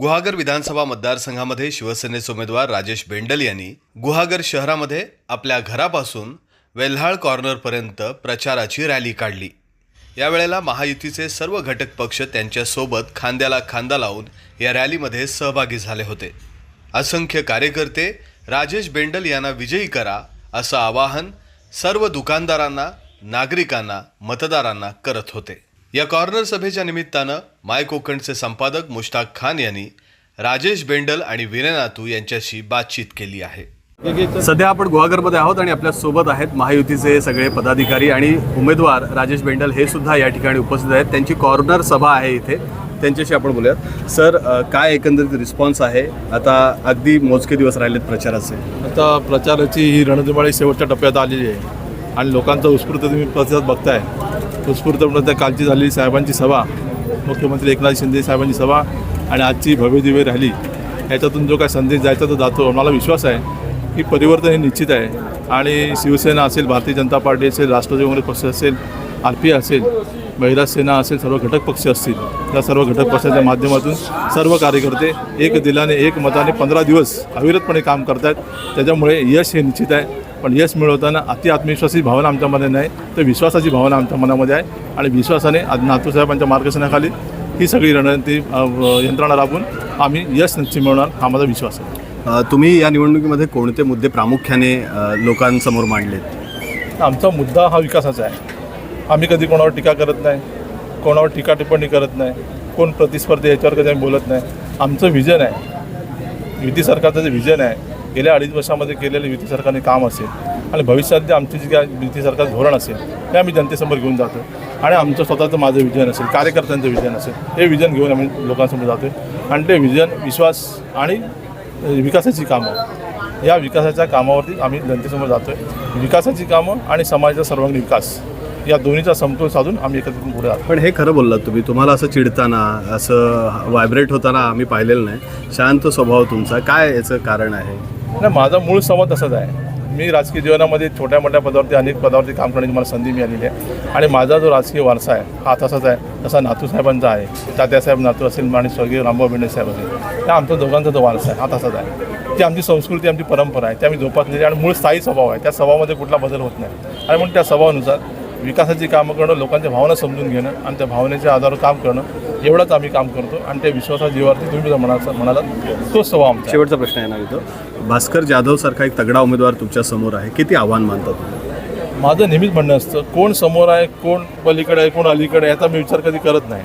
गुहागर विधानसभा मतदारसंघामध्ये शिवसेनेचे उमेदवार राजेश बेंडल यांनी गुहागर शहरामध्ये आपल्या घरापासून वेल्हाळ कॉर्नरपर्यंत प्रचाराची रॅली काढली. यावेळेला महायुतीचे सर्व घटक पक्ष त्यांच्यासोबत खांद्याला खांदा लावून या रॅलीमध्ये सहभागी झाले होते. असंख्य कार्यकर्ते राजेश बेंडल यांना विजयी करा असं आवाहन सर्व दुकानदारांना नागरिकांना मतदारांना करत होते. या कॉर्नर सभेच्या निमित्तानं माय कोकणचे संपादक मुश्ताक खान यांनी राजेश बेंडल आणि विनय नातू यांच्याशी बातचीत केली आहे. सध्या आपण गुहागरमध्ये आहोत आणि आपल्यासोबत आहेत महायुतीचे सगळे पदाधिकारी आणि उमेदवार राजेश बेंडल हे सुद्धा या ठिकाणी उपस्थित आहेत. त्यांची कॉर्नर सभा आहे इथे. त्यांच्याशी आपण बोलूयात. सर काय एकंदरीत रिस्पॉन्स आहे? आता अगदी मोजके दिवस राहिलेत प्रचाराचे. आता प्रचाराची ही रणधुमाळी शेवटच्या टप्प्यात आलेली आहे. आणि लोकांचा उत्स्फूर्त तुम्ही प्रतिसाद बघताय. उत्स्फूर्तपणे त्या कालची झालेली साहेबांची सभा मुख्यमंत्री एकनाथ शिंदे साहेबांची सभा आणि आजची भव्यदिव्य राहिली रॅली ह्याच्यातून जो काय संदेश जायचा तो जातो मला विश्वास आहे की परिवर्तन हे निश्चित आहे. आणि शिवसेना असेल भारतीय जनता पार्टी असेल राष्ट्रवादी काँग्रेस पक्ष असेल आर पी असेल महिला सेना असेल सर्व घटक पक्ष असतील त्या सर्व घटक पक्षाच्या माध्यमातून सर्व कार्यकर्ते एक दिलाने एक मताने पंधरा दिवस अविरतपणे काम करत आहेत त्याच्यामुळे यश हे निश्चित आहे. पण यश मिळवताना अति आत्मविश्वासाची भावना आमच्यामध्ये नाही तर विश्वासाची भावना आमच्या मनामध्ये आहे. आणि विश्वासाने आज नातूसाहेबांच्या मार्गदर्शनाखाली ही सगळी रणनीती यंत्रणा राबून आम्ही यश निश्चित मिळवणार हा माझा विश्वास आहे. तुम्ही या निवडणुकीमध्ये कोणते मुद्दे प्रामुख्याने लोकांसमोर मांडलेत? आमचा मुद्दा हा विकासाचा आहे. आम्ही कधी कोणावर टीका करत नाही कोणावर टीका टिप्पणी करत नाही कोण प्रतिस्पर्धी याच्यावर कधी आम्ही बोलत नाही. आमचं व्हिजन आहे. युती सरकारचं जे व्हिजन आहे गेल्या अडीच वर्षामध्ये केलेलं युती सरकारने काम असेल आणि भविष्यात जे आमची जी काय युती सरकार धोरण असेल ते आम्ही जनतेसमोर घेऊन जातो आणि आमचं स्वतःचं माझं विजन असेल कार्यकर्त्यांचं विजन असेल हे विजन घेऊन आम्ही लोकांसमोर जातो आणि ते विजन विश्वास आणि विकासाची कामं या विकासाच्या कामावरती आम्ही जनतेसमोर जातो आहे विकासाची कामं आणि समाजाचा सर्वांगीण विकास. या दोन्हीचा समतोल साधून आम्ही एकत्र पुढे जातो पण हे खरं बोललात तुम्ही. तुम्हाला असं चिडताना असं व्हायब्रेट होताना आम्ही पाहिलेलं नाही. शांत स्वभाव तुमचा. काय याचं कारण आहे? नाही माझा मूळ संवाद तसाच आहे. मी राजकीय जीवनामध्ये छोट्या मोठ्या पदावरती अनेक पदावरती काम करण्याची मला संधी मिळालेली आहे. आणि माझा जो राजकीय वारसा आहे हा तसाच आहे. तसा नातूसाहेबांचा आहे. तात्यासाहेब नातू असेल आणि स्वर्गीय रामभाऊ बेंडे साहेब असेल. त्या आमच्या दोघांचा जो वारसा आहे हा तसाच आहे. ती आमची संस्कृती आमची परंपरा आहे. ती आम्ही जोपासलेली आणि मूळ स्थायी स्वभाव आहे. त्या स्वभावामध्ये कुठला बदल होत नाही. आणि म्हणून त्या स्वभावानुसार विकासाची कामं करणं लोकांच्या भावना समजून घेणं आणि त्या भावनेच्या आधारावर काम करणं एवढंच आम्ही काम करतो आणि त्या विश्वासा जीवावरती तुम्ही जर म्हणालात स्वभाव आमचा आहे. शेवटचा प्रश्न ना इथं. भास्कर जाधव सारखा एक तगडा उमेदवार तुमच्यासमोर आहे. किती आव्हान मानता तुम्ही माझं नेहमीच म्हणणं असतं कोण समोर आहे कोण पलीकडे आहे कोण अलीकडे आहे याचा मी विचार कधी करत नाही.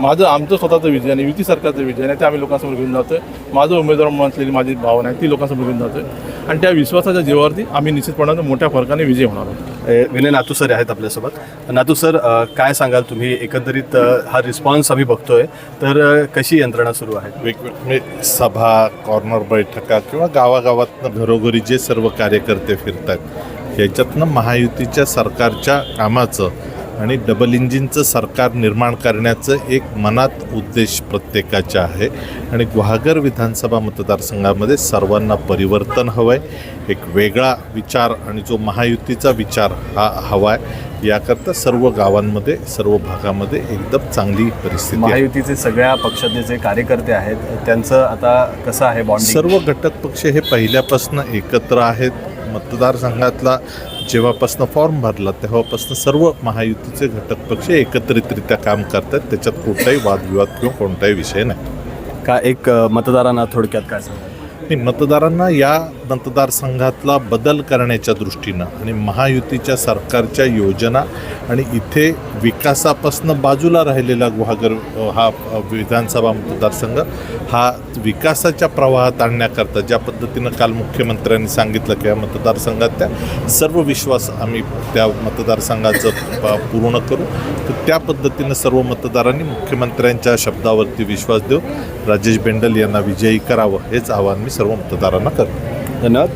माझं आमचं स्वतःचं विजय आणि युती सरकारचं विजय आहे ते आम्ही लोकांसमोर घेऊन जातोय. माझं उमेदवार म्हणून असलेली माझी भावना आहे ती लोकांसमोर घेऊन जातोय. आणि त्या विश्वासाच्या जीवावरती आम्ही निश्चितपणानं मोठ्या फरकाने विजय होणार आहोत. ए, विनय नातू सर आहेत आपल्यासोबत. नातू सर काय सांगाल तुम्ही? एकंदरीत हा रिस्पॉन्स आम्ही बघतोय. तर कशी यंत्रणा सुरू आहे? वेगवेगळे सभा कॉर्नर बैठका किंवा गावागावातनं घरोघरी जे सर्व कार्यकर्ते फिरतात याच्यातनं महायुतीच्या सरकारच्या कामाचं आणि डबल इंजिनचं सरकार निर्माण करण्याचं एक मनात उद्देश प्रत्येकाचा आहे. आणि गुहागर विधानसभा मतदारसंघामध्ये सर्वांना परिवर्तन हवं आहे एक वेगळा विचार आणि जो महायुतीचा विचार हा हवा आहे याकरता सर्व गावांमध्ये सर्व भागामध्ये एकदम चांगली परिस्थिती महायुतीचे सगळ्या पक्षाचे जे कार्यकर्ते आहेत त्यांचं आता कसं आहे सर्व घटक पक्ष हे पहिल्यापासून एकत्र आहेत. मतदारसंघातला जेव्हापासून फॉर्म भरला तेव्हापासून सर्व महायुतीचे घटक पक्ष एकत्रितरित्या काम करतात त्याच्यात कोणताही वादविवाद किंवा कोणताही विषय नाही. का एक मतदारांना थोडक्यात काय सांगाल? आणि मतदारांना या मतदारसंघातला बदल करण्याच्या दृष्टीनं आणि महायुतीच्या सरकारच्या योजना आणि इथे विकासापासून बाजूला राहिलेला गुहागर हा विधानसभा मतदारसंघ हा विकासाच्या प्रवाहात आणण्याकरता ज्या पद्धतीनं काल मुख्यमंत्र्यांनी सांगितलं की या मतदारसंघात त्या सर्व विश्वास आम्ही त्या मतदारसंघाचं प- पूर्ण करू तर त्या पद्धतीनं सर्व मतदारांनी मुख्यमंत्र्यांच्या शब्दावरती विश्वास देऊ. राजेश बेंडल यांना विजयी करावं हेच आवाहन मी सर्व मतदारांना करतो. धन्यवाद.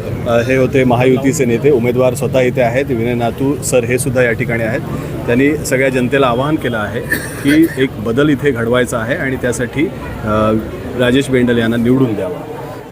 हे होते महायुतीचे नेते उमेदवार स्वतः इथे आहेत. विनय नातू सर हे सुद्धा या ठिकाणी आहेत. त्यांनी सगळ्या जनतेला आवाहन केलं आहे की एक बदल इथे घडवायचा आहे आणि त्यासाठी राजेश बेंडल यांना निवडून द्यावा.